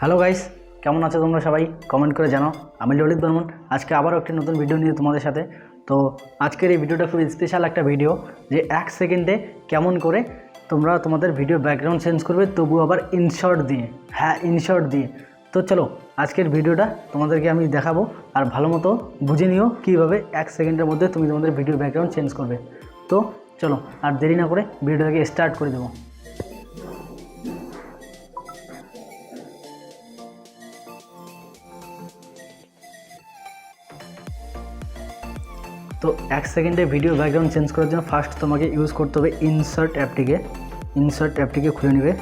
Hello guys কেমন আছো তোমরা সবাই? কমেন্ট করে জানাও। আমি ললিত বর্মন। আজকে আবারও একটি নতুন ভিডিও নিয়ে তোমাদের সাথে। তো আজকের এই ভিডিওটা খুব স্পেশাল একটা ভিডিও যে এক সেকেন্ডে কেমন করে তোমরা তোমাদের ভিডিও ব্যাকগ্রাউন্ড চেঞ্জ করবে তবু আবার ইনশর্ট দিয়ে। হ্যাঁ ইনশর্ট দিয়ে। তো চলো, আজকের ভিডিওটা তোমাদেরকে আমি দেখাবো। আর ভালো মতো বুঝে নিও কীভাবে এক সেকেন্ডের মধ্যে তুমি তোমাদের ভিডিও ব্যাকগ্রাউন্ড চেঞ্জ করবে। তো চলো, আর দেরি না করে ভিডিওটাকে স্টার্ট করে দেবো। তো এক সেকেন্ডে ভিডিও ব্যাকগ্রাউন্ড চেঞ্জ করার জন্য ফার্স্ট তোমাকে ইউজ করতে হবে ইনসার্ট অ্যাপটিকে ইনসার্ট অ্যাপটিকে খুলে নেবে।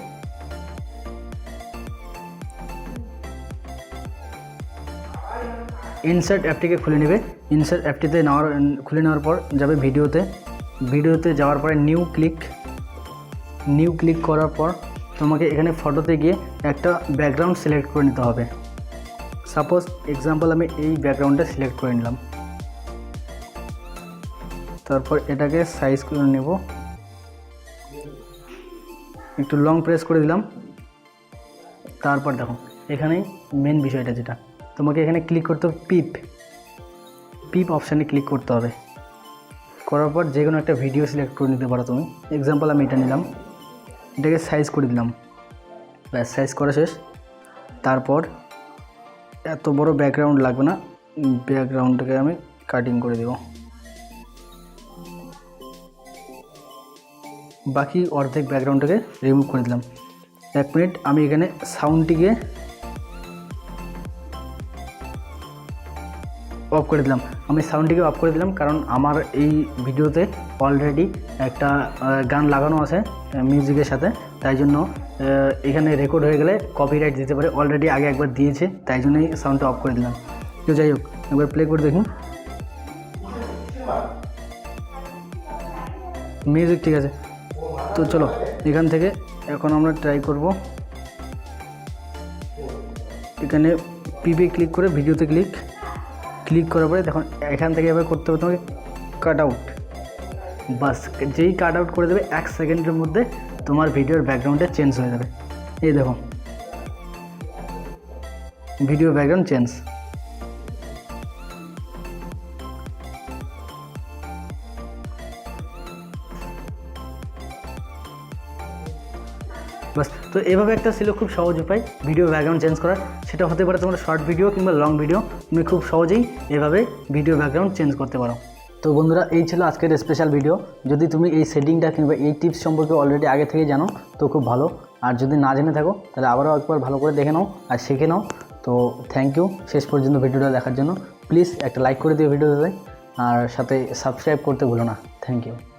ইনসার্ট অ্যাপটিকে খুলে নেবে। ইনসার্ট অ্যাপটিতে নেওয়ার, খুলে নেওয়ার পর যাবে ভিডিওতে ভিডিওতে যাওয়ার পরে নিউ ক্লিক নিউ ক্লিক করার পর তোমাকে এখানে ফটোতে গিয়ে একটা ব্যাকগ্রাউন্ড সিলেক্ট করে নিতে হবে। সাপোজ এক্সাম্পল আমি এই ব্যাকগ্রাউন্ডটা সিলেক্ট করে নিলাম। তারপর এটাকে সাইজ করে নেব। একটু লং প্রেস করে দিলাম। তারপর দেখো এখানেই মেন বিষয়টা যেটা, তোমাকে এখানে ক্লিক করতে হবে পিপ পিপ অপশানে ক্লিক করতে হবে। করার পর যে কোনো একটা ভিডিও সিলেক্ট করে নিতে পারো তুমি। এক্সাম্পল আমি এটা নিলাম। এটাকে সাইজ করে দিলাম। ব্যাস সাইজ করা শেষ। তারপর এত বড় ব্যাকগ্রাউন্ড লাগবে না। ব্যাকগ্রাউন্ডটাকে আমি কাটিং করে দেবো। বাকি অর্ধেক ব্যাকগ্রাউন্ডটাকে রিমুভ করে দিলাম। এক মিনিট, আমি এখানে সাউন্ডটিকে অফ করে দিলাম। আমি সাউন্ডটিকে অফ করে দিলাম কারণ আমার এই ভিডিওতে অলরেডি একটা গান লাগানো আছে মিউজিকের সাথে। তাই জন্য এখানে রেকর্ড হয়ে গেলে কপিরাইট দিতে পারে। অলরেডি আগে একবার দিয়েছে, তাই জন্যই সাউন্ডটা অফ করে দিলাম। তো যাই হোক, একবার প্লে করে দেখুন। মিউজিক ঠিক আছে। তো চলো, এখান থেকে এখন আমরা ট্রাই করব। এখানে পিপে ক্লিক করে ভিডিওতে ক্লিক ক্লিক করার পরে তখন এখান থেকে এবার করতে হবে তোমাকে কাট আউট বাস, যেই কাট আউট করে দেবে, এক সেকেন্ডের মধ্যে তোমার ভিডিওর ব্যাকগ্রাউন্ডে চেঞ্জ হয়ে যাবে। এই দেখো ভিডিও ব্যাকগ্রাউন্ড চেঞ্জ বাস তো এভাবে একটা ছিল খুব সহজ উপায় ভিডিও ব্যাকগ্রাউন্ড চেঞ্জ করার। সেটা হতে পারে তোমার শর্ট ভিডিও কিংবা লং ভিডিও তুমি খুব সহজেই এভাবে ভিডিও ব্যাকগ্রাউন্ড চেঞ্জ করতে পারো। তো বন্ধুরা, এই ছিল আজকের স্পেশাল ভিডিও যদি তুমি এই সেটিংটা কিংবা এই টিপস সম্পর্কে অলরেডি আগে থেকে জানো, তো খুব ভালো। আর যদি না জেনে থাকো, তাহলে আবারও একবার ভালো করে দেখে নাও আর শিখে নাও। তো থ্যাংক ইউ শেষ পর্যন্ত ভিডিওটা দেখার জন্য। প্লিজ একটা লাইক করে দিও ভিডিওতে আর সাথে সাবস্ক্রাইব করতে ভুলো না। Thank you